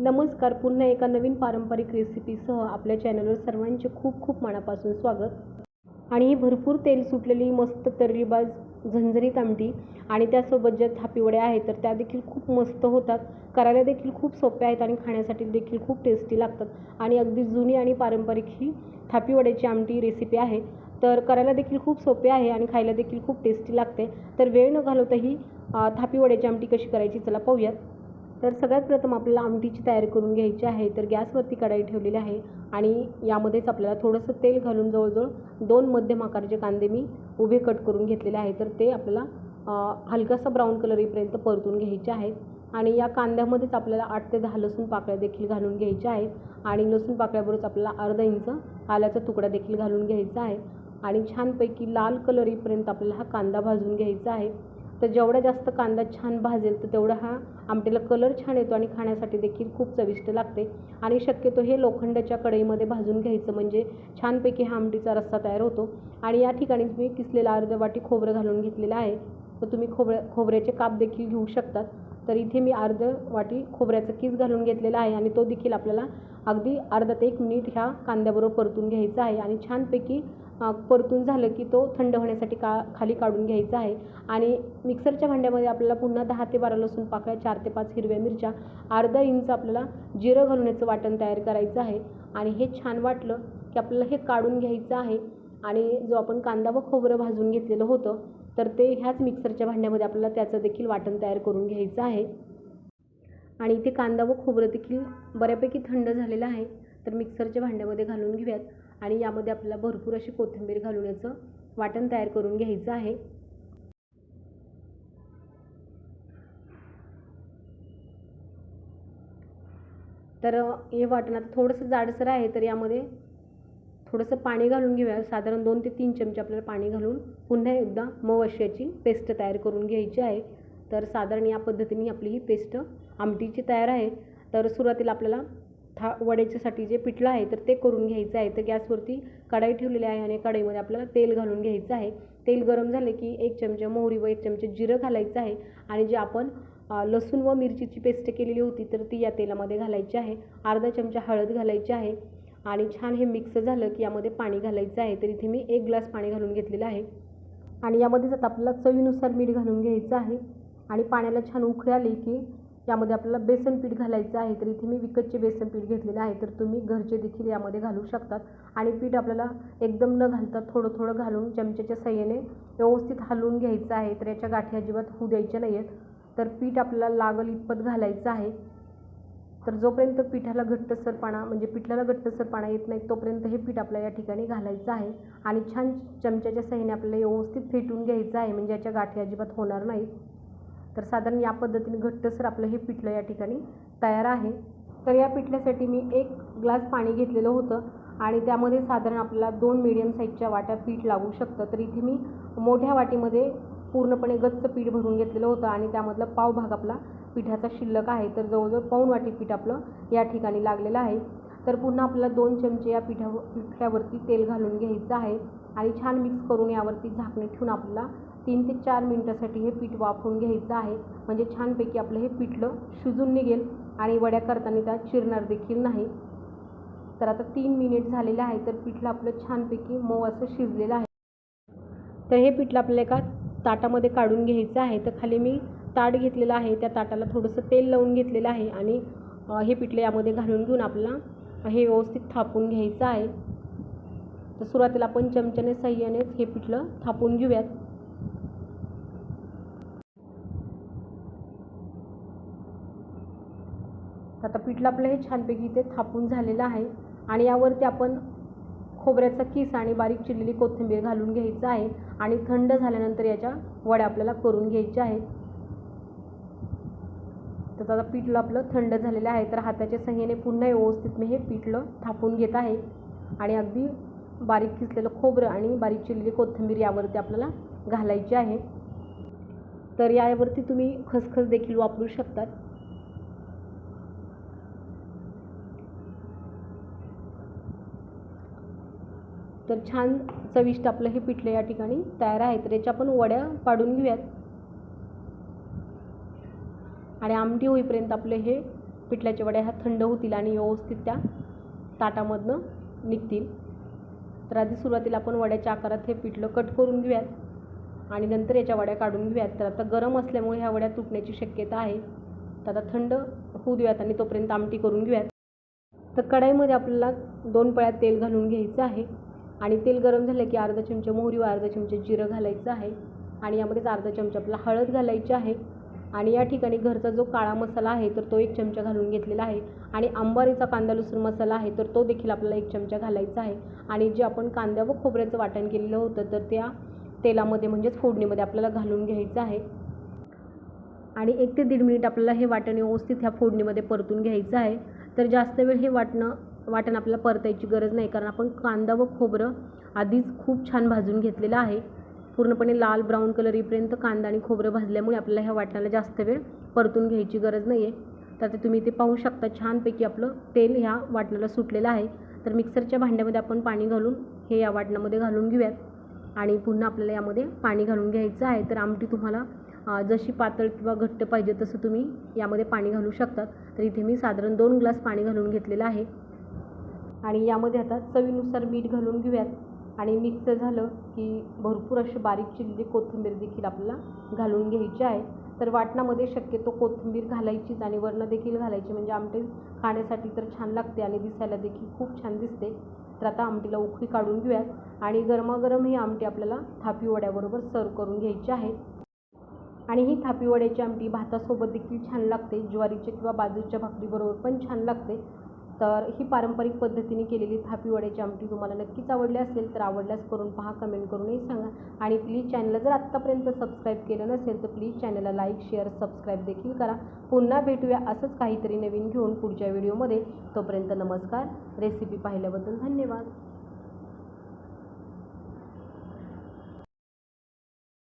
नमस्कार. पुन्हा एका नवीन पारंपरिक रेसिपीसह आपल्या चॅनलवर सर्वांचे खूप खूप मनापासून स्वागत. आणि ही भरपूर तेल सुटलेली मस्त तर्रीबाज झणझणीत आमटी आणि त्यासोबत ज्या थापीवड्या आहेत तर त्या देखील खूप मस्त होतात. करायला देखील खूप सोप्या आहेत आणि खाण्यासाठी देखील खूप टेस्टी लागतात. आणि अगदी जुनी आणि पारंपरिक ही थापीवड्याची आमटी रेसिपी आहे. तर करायला देखील खूप सोपे आहे आणि खायला देखील खूप टेस्टी लागते. तर वेळ न घालवता ही थापीवड्याची आमटी कशी करायची चला पाहूयात. तर सगळ्यात प्रथम आपल्याला आमटीची तयारी करून घ्यायची आहे. तर गॅसवरती कढाई ठेवलेली आहे आणि यामध्येच आपल्याला थोडंसं तेल घालून जवळजवळ दोन मध्यम आकाराचे कांदे मी उभे कट करून घेतलेले आहे तर ते आपल्याला हलकासा ब्राऊन कलर येईपर्यंत परतून घ्यायचे आहेत. आणि या कांद्यामध्येच आपल्याला आठ ते दहा लसूण पाकळ्या देखील घालून घ्यायच्या आहेत. आणि लसूण पाकळ्याबरोबर आपल्याला अर्धा इंच आल्याचा तुकडा देखील घालून घ्यायचा आहे. आणि छानपैकी लाल कलर येईपर्यंत आपल्याला हा कांदा भाजून घ्यायचा आहे. तर जेवढा जास्त कांदा छान भाजेल तर तेवढा हा आमटीला कलर छान येतो आणि खाण्यासाठी देखील खूप चविष्ट लागते. आणि शक्यतो हे लोखंडाच्या कढईमध्ये भाजून घ्यायचं म्हणजे छानपैकी हा आमटीचा रस्सा तयार होतो. आणि या ठिकाणी तुम्ही किसलेला अर्ध्या वाटी खोबरं घालून घेतलेलं आहे. तर तुम्ही खोबऱ्या खोबऱ्याचे काप देखील घेऊ शकतात तर इथे मी अर्ध वाटी खोबऱ्याचं किस घालून घेतलेला आहे आणि तो देखील आपल्याला अगदी अर्धा ते एक मिनिट ह्या कांद्याबरोबर परतून घ्यायचा आहे आणि छानपैकी परतून झालं की तो थंड होण्यासाठी का खाली काढून घ्यायचा आहे. आणि मिक्सरच्या भांड्यामध्ये आपल्याला पुन्हा दहा ते बारा लसूण पाकळ्या चार ते पाच हिरव्या मिरच्या अर्धा इंच आपल्याला जिरं घालून याचं वाटण तयार करायचं आहे. आणि हे छान वाटलं की आपल्याला हे काढून घ्यायचं आहे. आणि जो आपण कांदा व खोबरं भाजून घेतलेलं होतं तर ते ह्याच मिक्सरच्या भांड्यामध्ये आपल्याला त्याचं देखील वाटण तयार करून घ्यायचं आहे. आणि इथे कांदा व खोबरं देखील बऱ्यापैकी थंड झालेलं आहे. तर मिक्सरच्या भांड्यामध्ये घालून घेऊयात. आणि यामध्ये आपल्याला भरपूर अशी कोथिंबीर घालून याचं वाटण तयार करून घ्यायचं आहे. तर हे वाटण आता थोडंसं जाडसर आहे तर यामध्ये थोडंसं पाणी घालून घेऊया. साधारण दोन ते तीन चमचे आपल्याला पाणी घालून पुन्हा एकदा मऊ अशी पेस्ट तयार करून घ्यायची आहे. तर साधारण या पद्धतीने आपली ही पेस्ट आमटीची तयार आहे. तर सुरुवातीला आपल्याला था वड्याच्यासाठी जे पिठलं आहे तर ते करून घ्यायचं आहे. तर गॅसवरती कढाई ठेवलेली आहे आणि कढईमध्ये आपल्याला तेल घालून घ्यायचं आहे. तेल गरम झाले की एक चमचा मोहरी व एक चमचा जिरं घालायचं आहे. आणि जे आपण लसूण व मिरचीची पेस्ट केलेली होती तर ती या तेलामध्ये घालायची आहे. अर्धा चमचा हळद घालायची आहे. आणि छान हे मिक्स झालं की यामध्ये पाणी घालायचं आहे. तर इथे मी एक ग्लास पाणी घालून घेतलेलं आहे. आणि यामध्येच आता आपल्याला चवीनुसार मीठ घालून घ्यायचं आहे आणि पाण्याला छान उकळी आली की यामध्ये आपल्याला बेसन पीठ घालायचं आहे तर इथे मी विकतचे बेसन पीठ घेतलेलं आहे. तर तुम्ही घरचे देखील यामध्ये घालू शकतात. आणि पीठ आपल्याला एकदम न घालता थोडं थोडं घालून चमच्याच्या सहाय्याने व्यवस्थित हलवून घ्यायचं आहे. तर याच्या गाठी अजिबात होऊ द्यायच्या नाही आहेत तर पीठ आपल्याला लागल इतपत घालायचं आहे. तर जोपर्यंत पिठाला घट्टसरपणा म्हणजे पिठल्याला घट्टसरपणा येत नाही तोपर्यंत हे पीठ आपल्याला या ठिकाणी घालायचं आहे. आणि छान चमच्याच्या सहाय्याने आपल्याला व्यवस्थित फेटून घ्यायचं आहे म्हणजे याच्या गाठी अजिबात होणार नाहीत. तर साधारण या पद्धतीने घट्टसर आपलं हे पिठलं या ठिकाणी तयार आहे. तर या पिठल्यासाठी मी एक ग्लास पाणी घेतलेलं होतं आणि त्यामध्ये साधारण आपल्याला दोन मिडियम साईजच्या वाट्या पीठ लागू शकतं. तर इथे मी मोठ्या वाटीमध्ये पूर्णपणे गच्च पीठ भरून घेतलेलं होतं आणि त्यामधला पाव भाग आपला पिठाचा शिल्लक आहे तर जवळजवळ पाऊण वाटी पीठ आपलं या ठिकाणी लागलेलं आहे. तर पुन्हा आपल्याला दोन चमचे या पिठावर पिठल्यावरती तेल घालून घ्यायचं आहे आणि छान मिक्स करून यावरती झाकणे ठेवून आपल्याला तीन ते चार मिनटासाठी हे पीठ वाफवून घ्यायचं आहे. म्हणजे छानपैकी आपलं हे पिठलं शिजून निघेल आणि वड्या करताना त्या चिरणार देखील नाही. तर आता तीन मिनिट झालेले आहे तर पिठलं आपलं छानपैकी मऊ असं शिजलेलं आहे. तर हे पिठलं आपल्याला एका ताटामध्ये काढून घ्यायचं आहे. तर खाली मी ताट घेतलेलं आहे. त्या ताटाला थोडंसं तेल लावून घेतलेलं आहे आणि हे पिठलं यामध्ये घालून घेऊन आपल्याला हे व्यवस्थित थापून घ्यायचं आहे. तर सुरुवातीला आपण चमच्याने सह्यानेच हे पिठलं थापून घेऊयात. आता पिठलं आपलं हे छानपैकी इथे थापून झालेलं आहे आणि यावरती आपण खोबऱ्याचा किस आणि बारीक चिरलेली कोथिंबीर घालून घ्यायचं आहे आणि थंड झाल्यानंतर याच्या वड्या आपल्याला करून घ्यायच्या आहेत. तर आता पिठलं आपलं थंड झालेलं आहे. तर हाताच्या सहाय्याने पुन्हा व्यवस्थित मी हे पिठलं थापून घेत आहे. आणि अगदी बारीक किसलेलं खोबरं आणि बारीक चिरलेली कोथिंबीर यावरती आपल्याला घालायची आहे. तर यावरती तुम्ही खसखस देखील वापरू शकतात. तर छान चविष्ट आपलं हे पिठलं या ठिकाणी तयार आहे. तर याच्या आपण वड्या पाडून घेऊयात. आणि आमटी होईपर्यंत आपले हे पिठल्याच्या वड्या ह्या थंड होतील आणि व्यवस्थित त्या ताटामधनं निघतील. तर आधी सुरुवातीला आपण वड्याच्या आकारात हे पिठलं कट करून घेऊयात आणि नंतर याच्या वड्या काढून घेऊयात. तर आता गरम असल्यामुळे ह्या वड्या तुटण्याची शक्यता आहे. तर आता थंड होऊ देऊयात आणि तोपर्यंत आमटी करून घेऊयात. तर कढाईमध्ये आपल्याला दोन पळ्यात तेल घालून घ्यायचं आहे आणि तेल गरम झालं की अर्धा चमचा मोहरी व अर्धा चमचा जिरं घालायचं आहे आणि यामध्येच अर्धा चमचा आपला हळद घालायची आहे. आणि या ठिकाणी घरचा जो काळा मसाला आहे तर तो एक चमचा घालून घेतलेला आहे. आणि अंबारीचा कांदा लसूण मसाला आहे तर तो देखील आपल्याला एक चमचा घालायचा आहे. आणि जे आपण कांद्या व खोबऱ्याचं वाटण केलेलं होतं तर त्या तेलामध्ये म्हणजेच फोडणीमध्ये आपल्याला घालून घ्यायचं आहे. आणि एक ते दीड मिनिट आपल्याला हे वाटण व्यवस्थित ह्या फोडणीमध्ये परतून घ्यायचं आहे. तर जास्त वेळ हे वाटणं वाटण आपल्याला परतायची गरज नाही कारण आपण कांदा व खोबरं आधीच खूप छान भाजून घेतलेलं आहे. पूर्णपणे लाल ब्राऊन कलर येईपर्यंत कांदा आणि खोबरं भाजल्यामुळे आपल्याला ह्या वाटणाला जास्त वेळ परतून घ्यायची गरज नाही आहे तर ते तुम्ही ते पाहू शकता छानपैकी आपलं तेल ह्या वाटणाला सुटलेलं आहे. तर मिक्सरच्या भांड्यामध्ये आपण पाणी घालून हे या वाटणामध्ये घालून घेऊयात. आणि पुन्हा आपल्याला यामध्ये पाणी घालून घ्यायचं आहे. तर आमटी तुम्हाला जशी पातळ किंवा घट्ट पाहिजे तसं तुम्ही यामध्ये पाणी घालू शकतात. तर इथे मी साधारण दोन ग्लास पाणी घालून घेतलेलं आहे. आणि यामध्ये आता चवीनुसार मीठ घालून घेऊयात. आणि मिक्स झालं की भरपूर अशी बारीक चिरलेली कोथिंबीर देखील आपल्याला घालून घ्यायची आहे. तर वाटणामध्ये शक्यतो कोथिंबीर घालायचीच आणि वरणं देखील घालायची. म्हणजे आमटी खाण्यासाठी तर छान लागते आणि दिसायला देखील खूप छान दिसते. तर आता आमटीला उकळी काढून घेऊयात. आणि गरमागरम ही आमटी आपल्याला थापी वड्याबरोबर सर्व करून घ्यायची आहे. आणि ही थापी वड्याची आमटी भातासोबत देखील छान लागते. ज्वारीच्या किंवा बाजूच्या भाकरीबरोबर पण छान लागते. तर ही पारंपरिक पद्धतीने केलेली थापी वड्याची आमटी तुम्हाला नक्कीच आवडली असेल तर आवडल्यास करून पहा कमेंट करूनही सांगा. आणि प्लीज चॅनलला जर आत्तापर्यंत सबस्क्राईब केलं नसेल तर प्लीज चॅनलला लाईक शेअर सबस्क्राईब देखील करा. पुन्हा भेटूया असंच काहीतरी नवीन घेऊन पुढच्या व्हिडिओमध्ये तोपर्यंत नमस्कार. रेसिपी पाहिल्याबद्दल धन्यवाद.